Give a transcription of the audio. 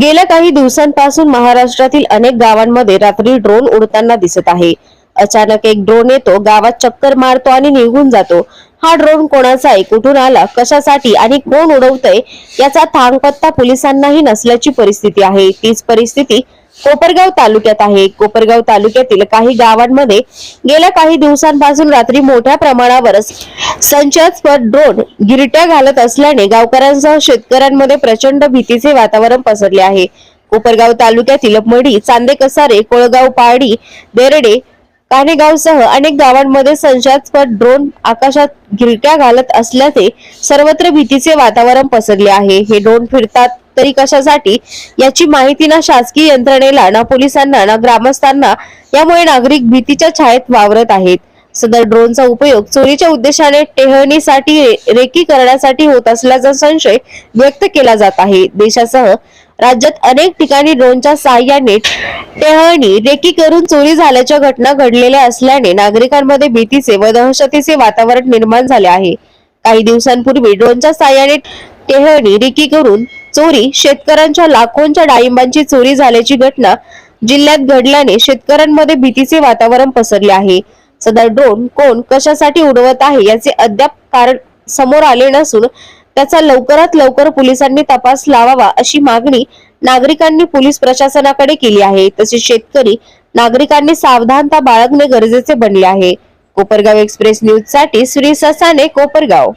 गेल्या काही दिवसांपासून महाराष्ट्रातील अनेक गावांमध्ये रात्री ड्रोन उडताना दिसत आहे. अचानक एक ड्रोन येतो गावात चक्कर मारतो आणि निघून जातो. हा ड्रोन कोणाचा आहे कुठून आला कशासाठी आणि कोण उडवतय याचा थांगपत्ता पोलिसांनाही नसल्याची परिस्थिती आहे. तीच परिस्थिती कोपरगाव तालुक्यात आहे. कोपरगाव तालुक्यातील काही गावांमध्ये गेल्या काही दिवसांपासून रात्री मोठ्या प्रमाणावर संचास्पद ड्रोन गिरट्या घालत असल्याने गावकऱ्यांसह शेतकऱ्यांमध्ये प्रचंड भीतीचे वातावरण पसरले आहे. कोपरगाव तालुक्यातील मढी चांदे कसारे कोळगाव पारडी बेरडे कानेगावसह अनेक गावांमध्ये संशयास्पद ड्रोन आकाशात गिरट्या घालत असल्याचे सर्वत्र भीतीचे वातावरण पसरले आहे. हे ड्रोन फिरतात तरी कशासाठी याची माहिती ना शासकीय यंत्रणेला ना पोलिसांना ना ग्रामस्थांना यामुळे नागरिक भीतीच्या छायेत वावरत आहेत. सदर ड्रोनचा उपयोग चोरीच्या उद्देशाने टेहळणीसाठी रेकी करण्यासाठी होत असल्याचा संशय व्यक्त केला जात आहे. देशासह राज्यात अनेक ठिकाणी ड्रोनच्या सहाय्याने टेहळणी रेकी करून चोरी झाल्याच्या घटना घडलेल्या असल्याने नागरिकांमध्ये भीतीचे व दहशतीचे वातावरण निर्माण झाले आहे. काही दिवसांपूर्वी ड्रोनच्या सहाय्याने टेहळणी रेकी करून चोरी शेतकऱ्यांच्या लाखोंच्या डाळिंबांची चोरी झाल्याची घटना जिल्ह्यात घडल्याने शेतकऱ्यांमध्ये भीतीचे वातावरण पसरले आहे. सदर ड्रोन कोण कशासाठी उडवत आहे याचे अद्याप कारण समोर आले नसून त्याचा लवकरात लवकर पोलिसांनी तपास लावावा अशी मागणी नागरिकांनी पोलीस प्रशासनाकडे केली आहे. तसेच शेतकरी नागरिकांनी सावधानता बाळगणे गरजेचे बनले आहे. कोपरगाव एक्सप्रेस न्यूजसाठी श्री ससाने कोपरगाव.